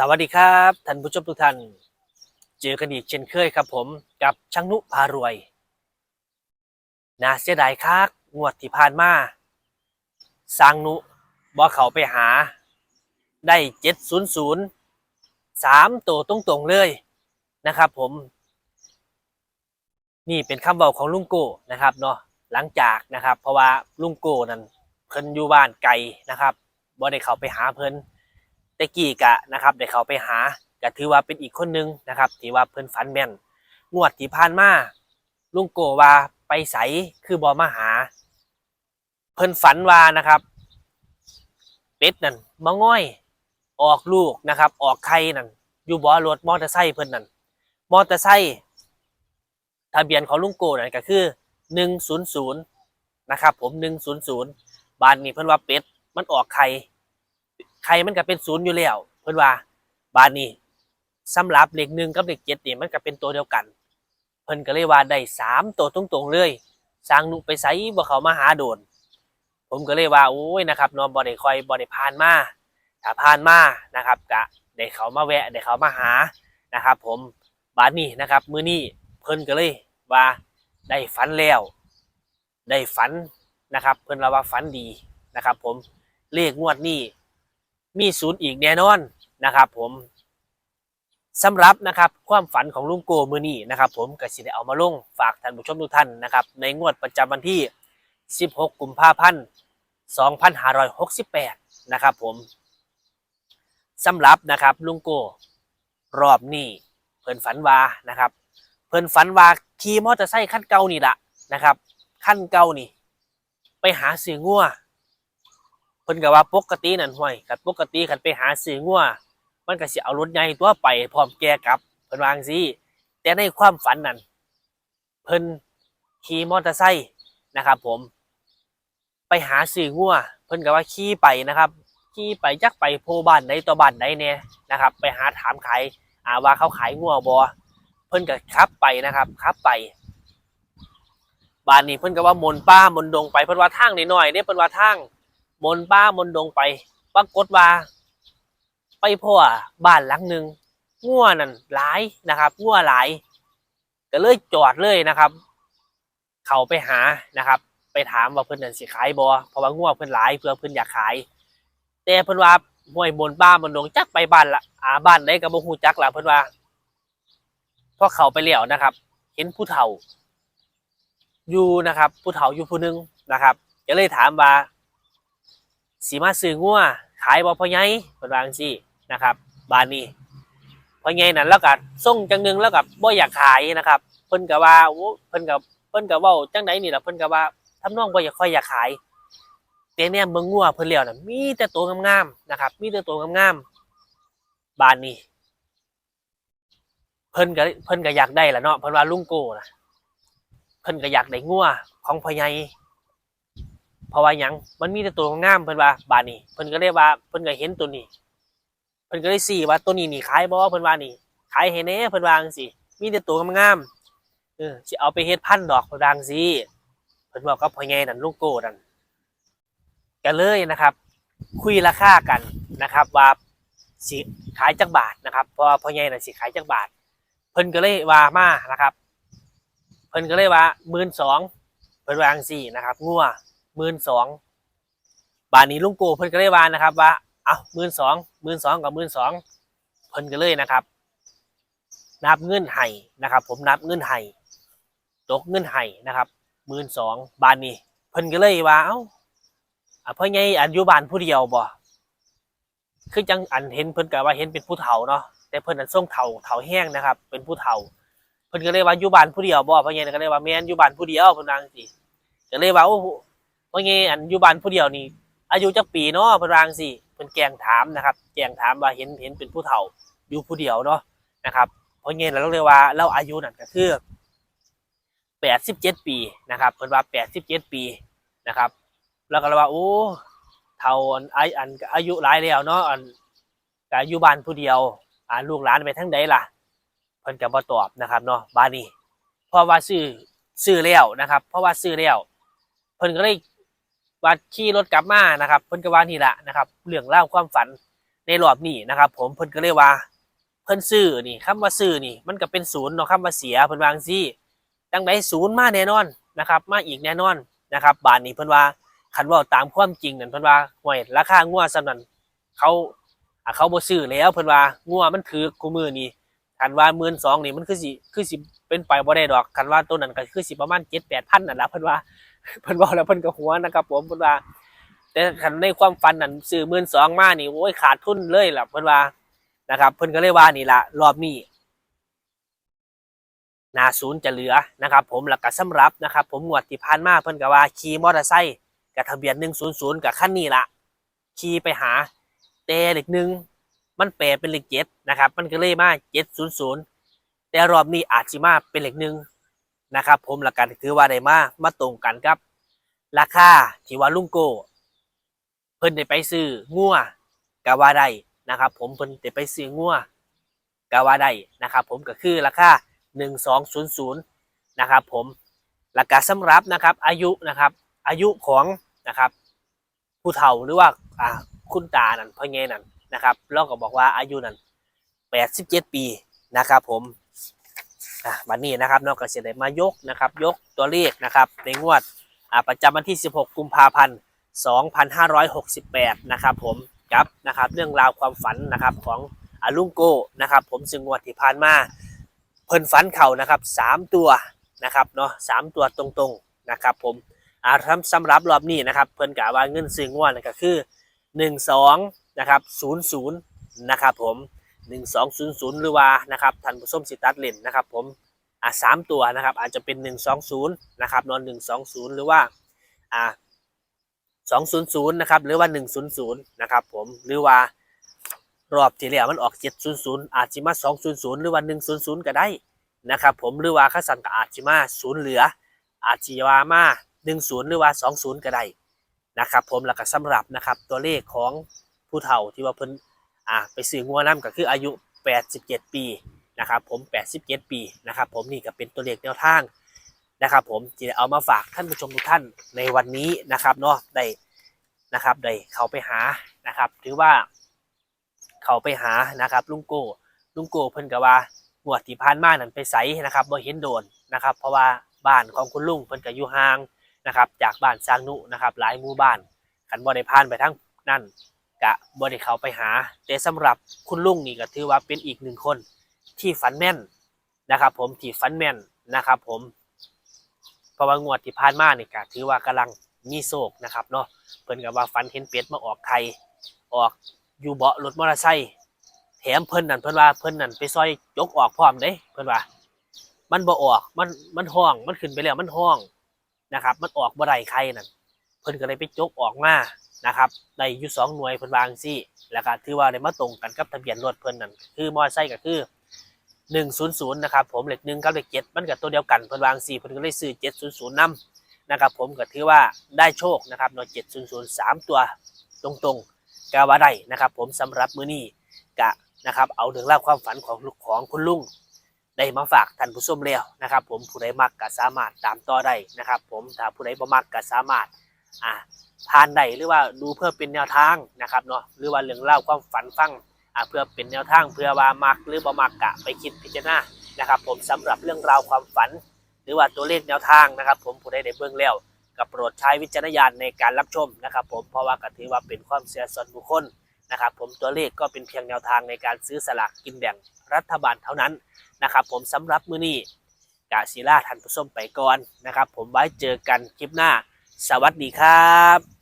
สวัสดีครับท่านผู้ชมทุกท่าน เจอกันอีกเช่นเคยครับผมกับช่างนุพารวยน่าเสียดายคักงวดที่ผ่านมาสร้างนุบ่เขาไปหา ได้เจ็ดศูนย์ศูนย์สามตัวตรงๆเลยนะครับผม นี่เป็นคำบอกของลุงโก้นะครับเนาะหลังจากนะครับ เพราะว่าลุงโก้นั้นเพิ่นอยู่บ้านไกลนะครับบ่ได้เขาไปหาเพิ่น แต่กี้กะนะครับได้เขาไปหาก็ถือว่าเป็นอีกคนหนึงนะครับที่ว่าเพิ่นฝันแม่นงวดที่ผ่านมาลุงโกว่าไปใสคือบอมาหา เพิ่นฝันว่านะครับเป็ดนั่นมาง่อย ออกลูกนะครับ ออกไข่นั่นอยู่บ่อรถมอเตอร์ไซค์เพิ่นนั่นมอเตอร์ไซค์ทะเบียนของลุงโกนั่นก็คือหนึ่งศูนย์ศูนย์นะครับผมหนึ่งศูนย์ศูนย์บ้านนี้เพิ่นว่าเป็ดมันออกไข่ ใครมันก็เป็นศูนย์อยู่แล้วเพื่อนว่าบานนี้สำหรับเลขหนึ่งกับเลขเจ็ดนี่มันก็เป็นตัวเดียวกัน เพิ่นก็เลยว่าได้สามตัวตรงๆเลยสร้างหนุไปไสบ่เขามาหาโดน ผมก็เลยว่าโอ้ยนะครับนอนบ่ได้คอยบ่ได้ผ่านมาถ้าผ่านมานะครับกะได้เขามาแวะได้เขามาหานะครับ ผมบานนี้นะครับ มื้อนี้เพิ่นก็เลยว่าได้ฝันแล้ว ได้ฝันนะครับ เพิ่นเราว่าฝันดีนะครับ ผมเลขงวดนี้ มีศูนย์อีกแน่นอนนะครับผมสำหรับนะครับความฝันของลุงโกมือนี้นะครับผมก็สิได้เอามาลงฝากท่านผู้ชมทุกท่านนะครับในงวดประจำวันที่ 16 กุมภาพันธ์ 2568 นะครับผมสำหรับนะครับลุงโกรอบนี้เพิ่นฝันว่านะครับ เพิ่นฝันว่าขี่มอเตอร์ไซค์คันเก่านี่ละนะครับคันเก่านี่ ไปหาซื้องัว พิ่นก็ว่าปกตินั่นห้วยคันปกติคันไปหาซื้องัวมันก็สิเอารถใหญ่ตัวไปพร้อมแกกลับเพิ่นวางซี่แต่ในความฝันนั่นเพิ่นขี่มอเตอร์ไซค์นะครับ ผม ไปหาซื้องัวเพิ่นก็ว่าขี่ไปนะครับขี่ไปจักไปโพบ้านไหนต่อบ้านไหนเนี่ยนะครับ ไปหาถามขายอ่าว่าเขาขายงัวบ่เพิ่นก็ขับไปนะครับขับไปบ้านนี้เพิ่นก็ว่ามนป้ามนดงไปเพิ่นว่าทางน้อยๆเนี่ยเพิ่นว่าทาง มนป้ามนดงไป ปรากฏว่า ไปพ่อบ้านหลังหนึ่งงัวนั่นหลายนะครับงัวหลาย ก็เลยจอดเลยนะครับ เขาไปหานะครับ ไปถามว่าเพิ่อนนั่นสิขายบ่เพราะว่างัวเพิ่อนหลายเพื่อเพิ่อนอยากขาย แต่เพิ่อนว่าห้วยมนต์ป้ามนต์ดงจักไปบ้านละอาบ้านใดก็บ่ฮู้จักละเพิ่อนว่าพอเขาไปแล้วนะครับ เห็นผู้เฒ่าอยู่นะครับ ผู้เฒ่าอยู่ผู้หนึงนะครับก็เลยถามว่า สีมาซื้องัวขายบ่พ่อใหญ่เพิ่นวางซี่นะครับ บานนี้พ่อใหญ่นั่นแล้วก็ส่งจังหนึงแล้วก็บ่อยากขายนะครับเพิ่นก็ว่าโอ้เพิ่นก็เพิ่นก็เว้าจังไดนี่ล่ะเพิ่นก็ว่าทำนองบ่อยากค่อยอยากขายแต่เนี่ยเบิ่งงัวเพิ่นแล้วน่ะมีแต่ตัวงามๆนะครับ มีแต่ตัวงามๆบานนี้เพิ่นก็เพิ่นก็อยากได้ล่ะเนาะเพิ่นว่าลุงโก้นะเพิ่นก็อยากได้งัวของพ่อใหญ่ เพราะว่าหยังมันมีแต่ตัวงามเพิ่นว่าบาดนี้เพิ่นก็เลยว่าเพิ่นก็เห็นตัวนี้เพิ่นก็เลยสี่ว่าตัวนี้นี่ขายบ่เพิ่นว่านี่ขายให้แน่เพิ่นว่าจังซี่มีแต่ตัวงามๆเออสิเอาไปเฮ็ดพันดอกเพิ่นว่าจังซี่เพิ่นบอกกับพ่อใหญ่นั่นลุงโก้นั่นก็เลยนะครับ คุยราคากันนะครับ ว่าสิขายจักบาทนะครับเพราะว่าพ่อใหญ่นั่นสิขายจักบาท เพิ่นก็เลยว่ามานะครับ เพิ่นก็เลยว่า12,000เพิ่นว่าจังซี่นะครับงัว หมื่นสองบาทนี้ลุงโกเพิ่นก็เลยว่านะครับ ว่าเอาหมื่นสองหมื่นสองกับหมื่นสองเพิ่นก็เลยนะครับ นับเงินให้นะครับ ผมนับเงินให้ตกเงินให้นะครับหมื่นสองบาทนี้ เพิ่นก็เลยว่าเอ้าเพิ่นไงอันอยู่บ้านผู้เดียวบ่คือจังอันเห็นเพิ่นก็ว่าเห็นเป็นผู้เฒ่าเนาะแต่เพิ่นอันส่งเฒ่าเฒ่าแห้งนะครับ เป็นผู้เฒ่าเพิ่นก็เลยว่าอยู่บ้านผู้เดียวบ่เพิ่นไงก็เลยว่าแม่นอยู่บ้านผู้เดียวเพิ่นว่าจังซี่ก็เลยว่าโอ้ ว่าไงอันอยู่บ้านผู้เดียวนี่อายุจักปีเนาะเพิ่นวางสิเพิ่นแกงถามนะครับ แกงถามว่าเห็นเห็นเป็นผู้เฒ่าอยู่ผู้เดียวเนาะนะครับเพราะงี้เราเรียกว่าเราอายุนั่นก็คือ87ปีนะครับเพิ่นว่า87ปีนะครับ แล้วก็เลยว่าโอ้เฒ่าอันอาอันอายุหลายแล้วเนาะอันก็อยู่บ้านผู้เดียวอ่าลูกหลานไปทางใดล่ะเพิ่นก็บ่ตอบนะครับเนาะบ้านนี้เพราะว่าซื้อซื้อแล้วนะครับ เพราะว่าซื้อแล้วเพิ่นก็เลย ว่าขี่รถกลับมานะครับเพิ่นก็ว่านี่แหละนะครับเรื่องเล่าความฝันในรอบนี้นะครับ ผมเพิ่นก็เลยว่าเพิ่นซื้อนี่คำว่าซื้อนี่ มันก็เป็นศูนย์เนาะคำว่าเสียเพิ่นวางซี่จังไดศูนย์มาแน่นอนนะครับ มาอีกแน่นอนนะครับบาทนี้เพิ่นว่าคันว่าตามความจริงนั่นเพิ่นว่าห่วยราคางัวสำนั้นเขาเขาบ่ซื้อแล้วเพิ่นว่างัวมันถือกูมือนี่คันว่า12,000นี่มันคือสิคือสิเป็นไปบ่ได้ดอกคันว่าตัวนั้นก็คือสิประมาณ7-8,000นั่นล่ะเพิ่นว่า เพิ่นเว้าแล้วเพิ่นก็หัวนะครับ ผมเพิ่นว่า แต่คันในความฝันนั้นซื้อ12,000มานี่โอ้ยขาดทุนเลยล่ะเพิ่นว่านะครับ เพิ่นก็เลยว่านี่ละรอบนี้นาศูนย์จะเหลือนะครับ ผมแล้วก็สำหรับนะครับ ผมงวดที่ผ่านมาเพิ่นก็ว่าขี่มอเตอร์ไซค์กับทะเบียน100กับคันนี้ละขี่ไปหาแต่เหลขหนึ่งมันแปลเป็นเหลขเจ็ดนะครับ มันก็เลยมา700แต่รอบนี้อาจสิมาเป็นเหลขหนึ่ง นะครับผมและกันถือว่าได้มามาตรงกันครับ ราคาที่ว่าลุงโก เพิ่นได้ไปซื้องัวก็ว่าได้นะครับ ผมเพิ่นจะไปซื้องัวกาว่าได้นะครับ ผมก็คือราคา1200นะครับ ผมราคาสำหรับนะครับ อายุนะครับ อายุของนะครับผู้เฒ่าหรือว่าอ่าคุณตานั่นพ่อแง่นั่นนะครับเราก็บอกว่าอายุนั่น87 ปีนะครับ ผม อะบัดนี้นะครับเราก็จะได้มายกนะครับยกตัวเลขนะครับในงวดอ่าประจำวันที่ 16 กุมภาพันธ์ 2568 นะครับผมครับนะครับเรื่องราวความฝันนะครับของอาลุงโก้นะครับผมซึ่งงวดที่ผ่านมาเพิ่นฝันเข่านะครับสามตัวนะครับเนาะสามตัวตรงๆนะครับผมอาสำสำหรับรอบนี้นะครับเพิ่นกะว่าเงินซื้องวดก็คือหนึ่งสองนะครับศูนย์ศูนย์นะครับผม หนึ่งสองศูนย์ศูนย์หรือว่านะครับท่านผู้ชมสิตัดเล่นนะครับ ผมอ่าสามตัวนะครับ อาจจะเป็นหนึ่งสองศูนย์นะครับนอนหนึ่งสองศูนย์หรือว่าอ่า200 นะครับ หรือว่า 100 นะครับ ผมหรือว่ารอบที่แล้วมันออก 700 อาจจะมา 200 หรือว่า 100 ก็ได้นะครับ ผมหรือว่าข้าสันก็อาจจะมาศูนย์เหลือ อาจจะว่ามา 10 หรือว่า 20 ก็ได้นะครับ ผมแล้วก็สำหรับนะครับตัวเลขของผู้เฒ่าที่ว่าเพิ่น อ่าไปซื้องัวน้ำก็คืออายุ 87 ปีนะครับผม 87 ปีนะครับผมนี่ก็เป็นตัวเลขแนวทางนะครับผมจะเอามาฝากท่านผู้ชมทุกท่านในวันนี้นะครับเนาะได้นะครับได้เขาไปหานะครับถือว่าเขาไปหานะครับลุงโก้ลุงโก้เพิ่นก็ว่างวดที่ผ่านมานั่นไปใสนะครับบ่เห็นโดนนะครับ เพราะว่าบ้านของคุณลุงเพิ่นก็อยู่ห่างนะครับ จากบ้านสร้างนุนะครับ หลายหมู่บ้านขันบ่ได้ผ่านไปทั้งนั่น กะบ่ได้เขาไปหา แต่สำหรับคุณลุงนี่ก็ถือว่าเป็นอีกหนึ่งคนที่ฝันแม่นนะครับ ผมที่ฝันแม่นนะครับ ผมเพราะว่างวดที่ผ่านมาเนี่ยก็ถือว่ากำลังมีโศกนะครับเนาะเพิ่นก็ว่าฟันเห็นเป็ดมาออกไข่ออกอยู่เบาะรถมอเตอร์ไซค์แถมเพิ่นนั่นเพิ่นว่าเพิ่นนั่นไปซอยยกออกพร้อมเด้เพิ่นว่า มันบ่ออกมันมันห้องมันขึ้นไปแล้วมันห้องนะครับ มันออกบ่ได้ไข่นั่นเพิ่นก็เลยไปจกออกมา นะครับได้อยู่สองหน่วยเพิ่นวางซี่แล้วก็ถือว่าได้มาตรงกันกับทะเบียนรถเพิ่นนั่นคือมอเตอร์ไซค์ก็คือหนึ่งศูนย์ศูนย์นะครับผมเหล็กหนึ่งกับเหล็กเจ็ดมันกับตัวเดียวกันเพิ่นวางสี่เพิ่นก็เลยซื้อเจ็ดศูนย์ศูนย์นำนะครับผมก็ถือว่าได้โชคนะครับเนาะเจ็ดศูนย์สามตัวตรงๆกาว่าได้นะครับ ผมสำหรับมื้อนี้กะนะครับเอาเรื่องราวความฝันของลูกของคุณลุงได้มาฝากท่านผู้ชมแล้วนะครับ ผมผู้ใดมักก็สามารถตามต่อได้นะครับ ผมถ้าผู้ใดบ่มักก็สามารถ อ่าผ่านได้หรือว่าดูเพื่อเป็นแนวทางนะครับเนาะหรือว่าเรื่องเล่าความฝันฟังอ่าเพื่อเป็นแนวทางเพื่อว่ามักหรือบ่มักกะไปคิดพิจารณานะครับ ผมสำหรับเรื่องราวความฝัน หรือว่าตัวเลขแนวทางนะครับ ผมผู้ใดได้เบื้องแล้วก็โปรดใช้วิจารณญาณในการรับชมนะครับ ผมเพราะว่าก็ถือว่าเป็นความเสียส่วนบุคคลนะครับ ผมตัวเลขก็เป็นเพียงแนวทางในการซื้อสลากกินแบ่งรัฐบาลเท่านั้นนะครับ ผมสำหรับมื้อนี้กะศิลาท่านผู้ชมไปก่อนนะครับ ผมไว้เจอกันคลิปหน้า สวัสดีครับ